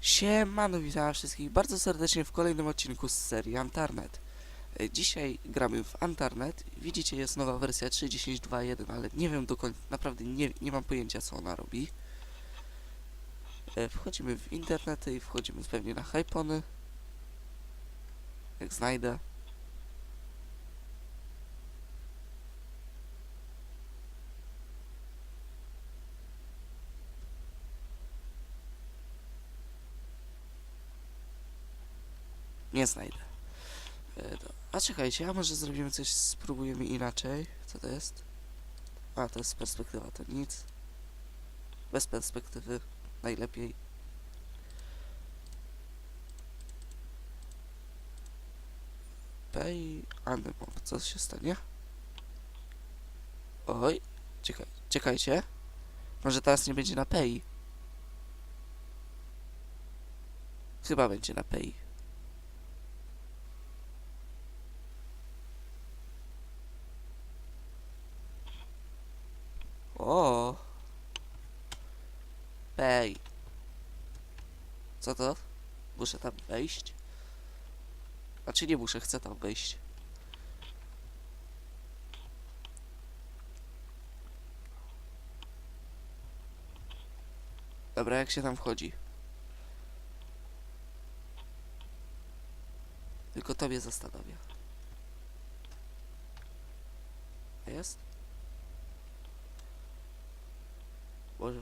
Siemano, witam wszystkich bardzo serdecznie w kolejnym odcinku z serii Antarnet. E, Dzisiaj gramy w Antarnet. Widzicie, jest nowa wersja 3.10.2.1, ale nie wiem do końca, naprawdę nie, nie mam pojęcia co ona robi. E, Wchodzimy w internety i wchodzimy pewnie na Hypony. Jak znajdę. Nie znajdę. E, A czekajcie, a może zrobimy coś, spróbujemy inaczej. Co to jest? A, to jest perspektywa, to nic. Bez perspektywy najlepiej. Pay animal. Co się stanie? Oj, czekaj, czekajcie. Może teraz nie będzie na pay. Chyba będzie na pay. O. Pej. Co to? Muszę tam wejść? Znaczy nie muszę, chcę tam wejść. Dobra, jak się tam wchodzi? Tylko to mnie zastanawia. Jest? Może...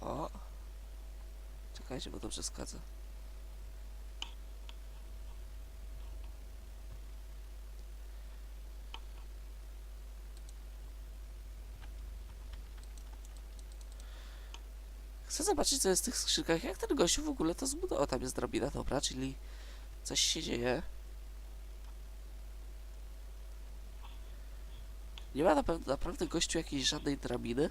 O! Czekajcie, bo to przeszkadza. Chcę zobaczyć, co jest w tych skrzynkach. Jak ten gościu w ogóle to zbudował? O, tam jest drabina, dobra, czyli coś się dzieje. Nie ma naprawdę gościu jakiejś żadnej drabiny?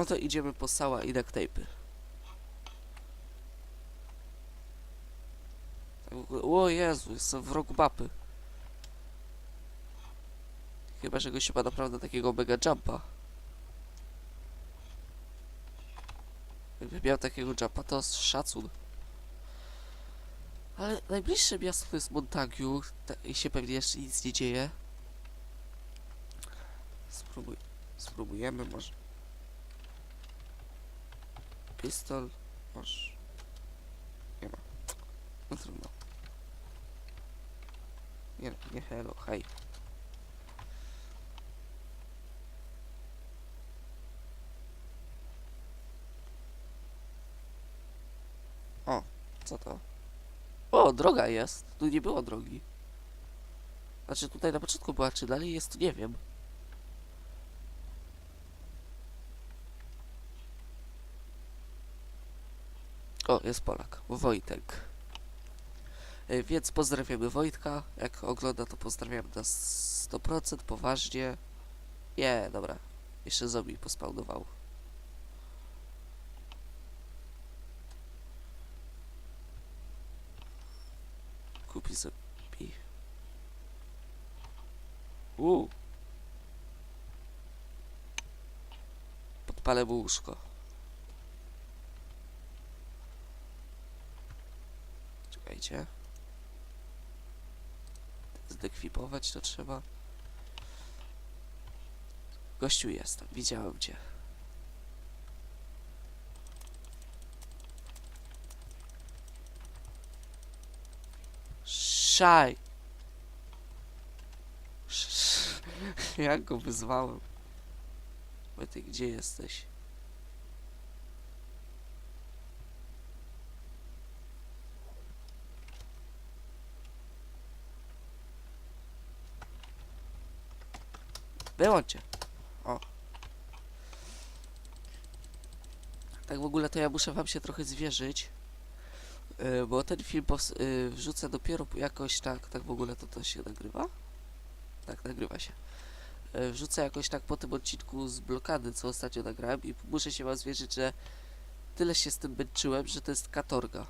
No to idziemy po sała i duct tape'y. Tak O Jezu, jestem w rogu mapy. Chyba, że gościu ma naprawdę takiego mega jumpa. Jakby miał takiego jumpa, to szacun. Ale najbliższe miasto to jest Montagu ta- i się pewnie jeszcze nic nie dzieje. Spróbuj, spróbujemy może. Pistol, może. Nie ma. No trudno. Nie, nie hello, hej. O, co to? O, droga jest. Tu nie było drogi. Znaczy tutaj na początku była, czy dalej jest, nie wiem. O, jest Polak. Wojtek. E, Więc pozdrawiamy Wojtka. Jak ogląda, to pozdrawiam na 100%, poważnie. Nie, dobra. Jeszcze zombie pospawnował. Kupi sobie. Uuu. Podpalę mu łóżko. Czekajcie. Zdekwipować to trzeba. Gościu jestem, widziałem cię. Szaj! Sz- Jak go wyzwałem? Wojtek, gdzie jesteś? Wyłączcie. O. Tak w ogóle to ja muszę wam się trochę zwierzyć. Y, bo ten film y, wrzucę dopiero jakoś tak, tak w ogóle to to się nagrywa? Tak, nagrywa się. Y, wrzucę jakoś tak po tym odcinku z blokady, co ostatnio nagrałem i muszę się wam zwierzyć, że tyle się z tym męczyłem, że to jest katorga.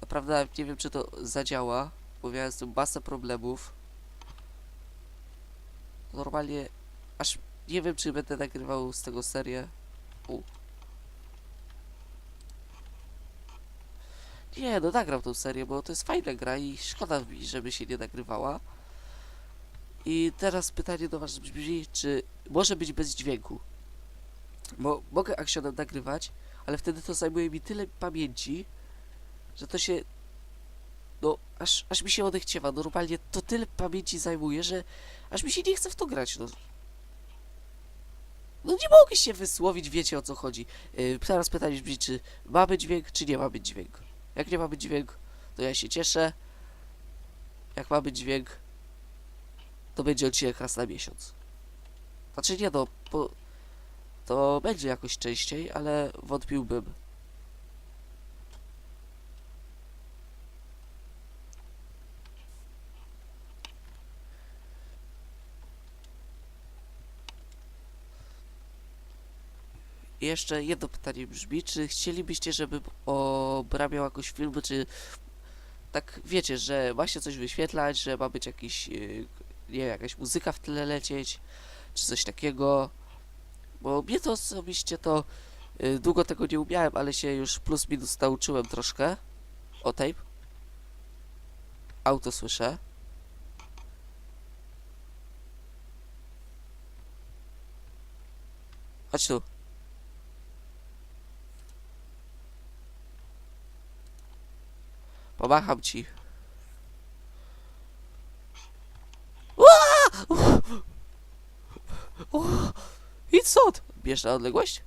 Naprawdę nie wiem, czy to zadziała, bo miałem z tym masę problemów. Normalnie, aż nie wiem, czy będę nagrywał z tego serię. U. Nie, no nagram tą serię, bo to jest fajna gra i szkoda mi, żeby się nie nagrywała. I teraz pytanie do was brzmi, czy może być bez dźwięku? Bo mogę akcjonem nagrywać, ale wtedy to zajmuje mi tyle pamięci, że to się... No, aż, aż mi się odechciewa. Normalnie to tyle pamięci zajmuje, że aż mi się nie chce w to grać, no. No nie mogę się wysłowić, wiecie o co chodzi. Yy, teraz pytanie brzmi, czy ma być dźwięk, czy nie ma być dźwięk. Jak nie ma być dźwięk, to ja się cieszę. Jak ma być dźwięk, to będzie odcinek raz na miesiąc. Znaczy nie no, bo to będzie jakoś częściej, ale wątpiłbym. Jeszcze jedno pytanie brzmi, czy chcielibyście, żebym obrabiał jakoś filmy, czy tak wiecie, że ma się coś wyświetlać, że ma być jakiś, yy, nie wiem, jakaś muzyka w tle lecieć, czy coś takiego. Bo mnie to osobiście to yy, długo tego nie umiałem, ale się już plus minus nauczyłem troszkę. O tape. Auto słyszę. Chodź tu. Pomacham ci. Ua! O! Idź stąd! Bierz na odległość?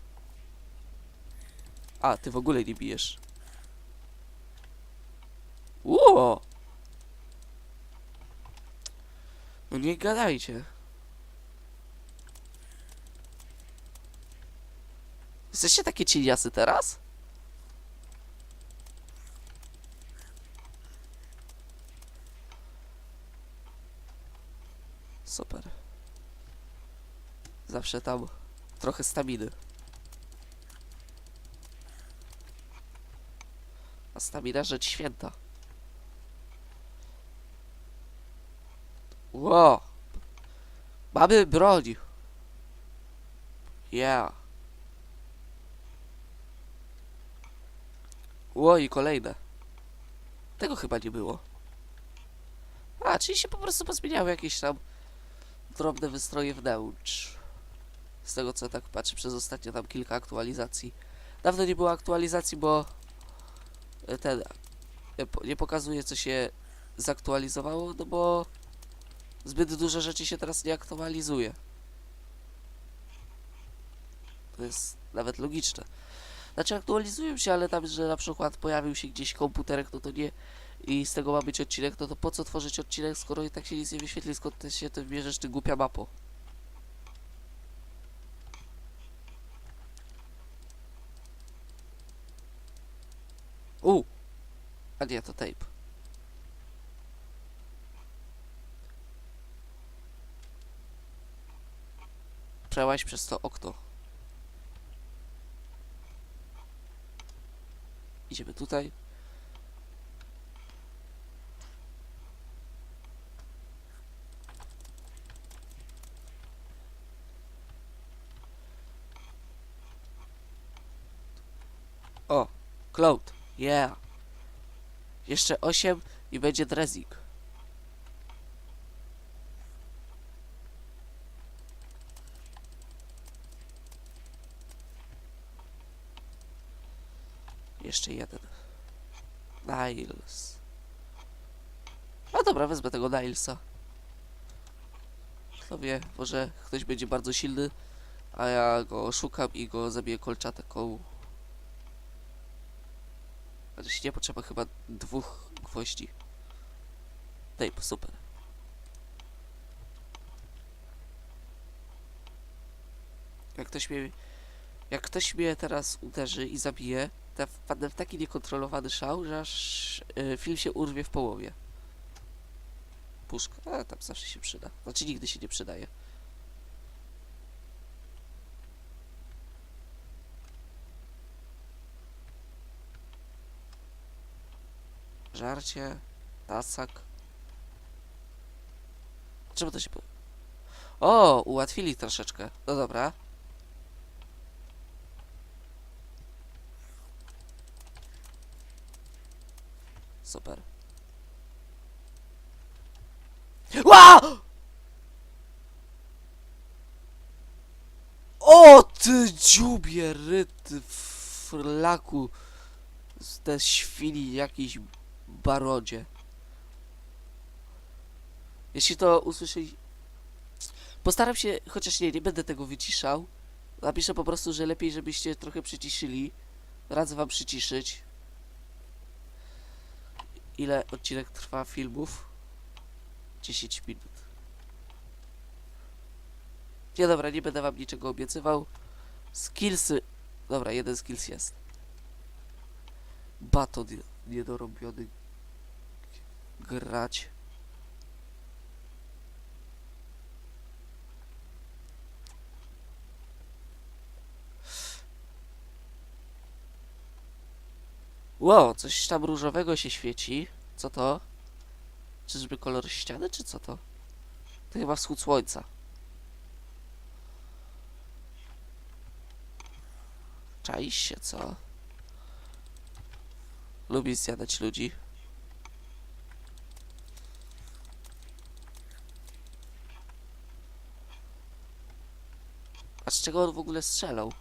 A, ty w ogóle nie bijesz. Ło! No nie gadajcie. Jesteście takie cieniasy teraz? Super. Zawsze tam trochę staminy. A stamina rzecz święta. Ło! Mamy broń! Yeah. Ło i kolejne. Tego chyba nie było. A, czyli się po prostu pozmieniały jakieś tam drobne wystroje wnętrz. Z tego co tak patrzę przez ostatnio tam kilka aktualizacji. Dawno nie było aktualizacji, bo e, ten nie pokazuje co się zaktualizowało, no bo zbyt dużo rzeczy się teraz nie aktualizuje. To jest nawet logiczne. Znaczy aktualizują się, ale tam, że na przykład pojawił się gdzieś komputerek, no to nie i z tego ma być odcinek, no to po co tworzyć odcinek, skoro i tak się nic nie wyświetli, skąd ty się ty bierzesz, ty głupia mapo. U! A nie, to tape. Przełaź przez to okno. Idziemy tutaj. O, Cloud, yeah. Jeszcze 8 i będzie dressing. Jeszcze jeden. Niles. No dobra, wezmę tego Nilesa. Kto wie, może ktoś będzie bardzo silny, a ja go szukam i go zabiję kolczateką. Chociaż nie potrzeba chyba dwóch gwoździ. Tape, super. Jak ktoś mnie... Jak ktoś mnie teraz uderzy i zabije, ta, wpadnę w taki niekontrolowany szał, że aż y, film się urwie w połowie. Puszka, ale tam zawsze się przyda. Znaczy nigdy się nie przydaje. Żarcie, tasak. Czemu to się... po- O, ułatwili troszeczkę. No dobra. Super. Ła! O ty dziubie ryty w laku z te świni jakiejś barodzie. Jeśli to usłyszeli... Postaram się, chociaż nie, nie będę tego wyciszał. Napiszę po prostu, że lepiej, żebyście trochę przyciszyli. Radzę wam przyciszyć. Ile odcinek trwa filmów? 10 minut. Nie dobra, nie będę wam niczego obiecywał. Skillsy. Dobra, jeden skills jest. Baton nie- niedorobiony. Grać. Wow, coś tam różowego się świeci. Co to? Czyżby kolor ściany, czy co to? To chyba wschód słońca. Czaisz się, co? Lubisz zjadać ludzi. Czego on w ogóle strzelał?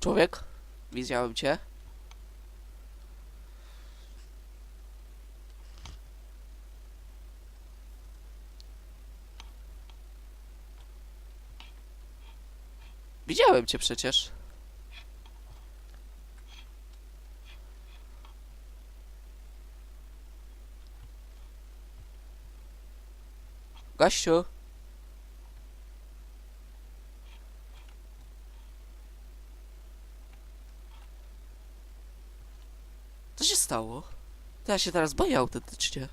Człowiek? Widziałem cię. Widziałem cię przecież. Gościu. Co się stało? Ja się teraz boję autentycznie.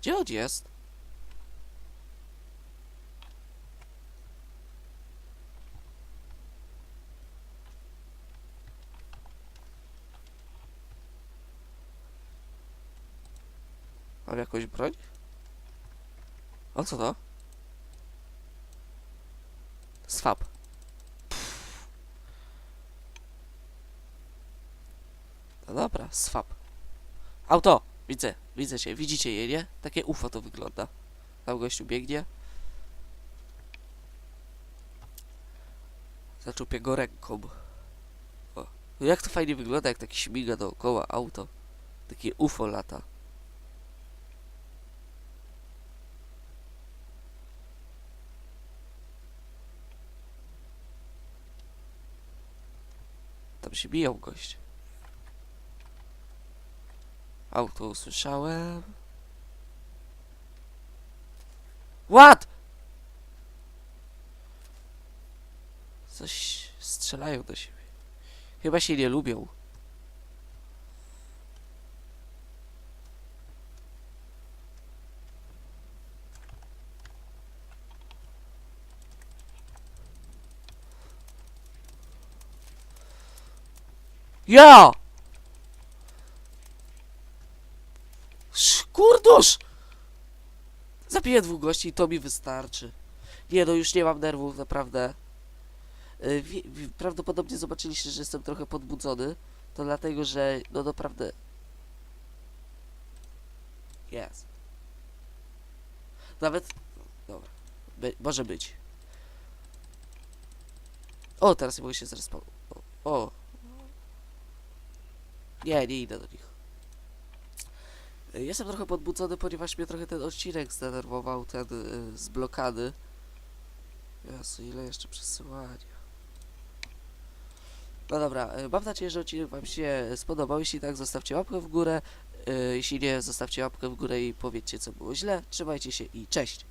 Gdzie on jest? Mam jakąś broń? O co to? Swap. No dobra, swap. Auto! Widzę, widzę cię, widzicie je, nie? Takie UFO to wygląda. Tam gościu biegnie. Zaczupię go ręką. O. Jak to fajnie wygląda, jak taki śmiga dookoła auto. Takie UFO lata. Tam się biją goście. Auto usłyszałem. What? Coś strzelają do siebie. Chyba się nie lubią. Ja! Kurdusz! Zabiję dwóch gości i to mi wystarczy. Nie no, już nie mam nerwów, naprawdę. Y, Prawdopodobnie zobaczyliście, że jestem trochę podbudzony. To dlatego, że no naprawdę... Jest. Nawet... Dobra. By, może być. O, teraz nie mogę się zrespawnować. O, o. Nie, nie idę do nich. Y, Jestem trochę podbudzony, ponieważ mnie trochę ten odcinek zdenerwował, ten y, z blokady. Jezu, ile jeszcze przesyłania. No dobra, y, mam nadzieję, że odcinek Wam się spodobał. Jeśli tak, zostawcie łapkę w górę. E, jeśli nie, zostawcie łapkę w górę i powiedzcie co było źle. Trzymajcie się i cześć!